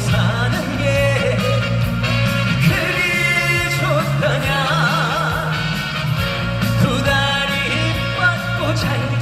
사는 게 그리 좋다냐? 두 다리 뻗고 잘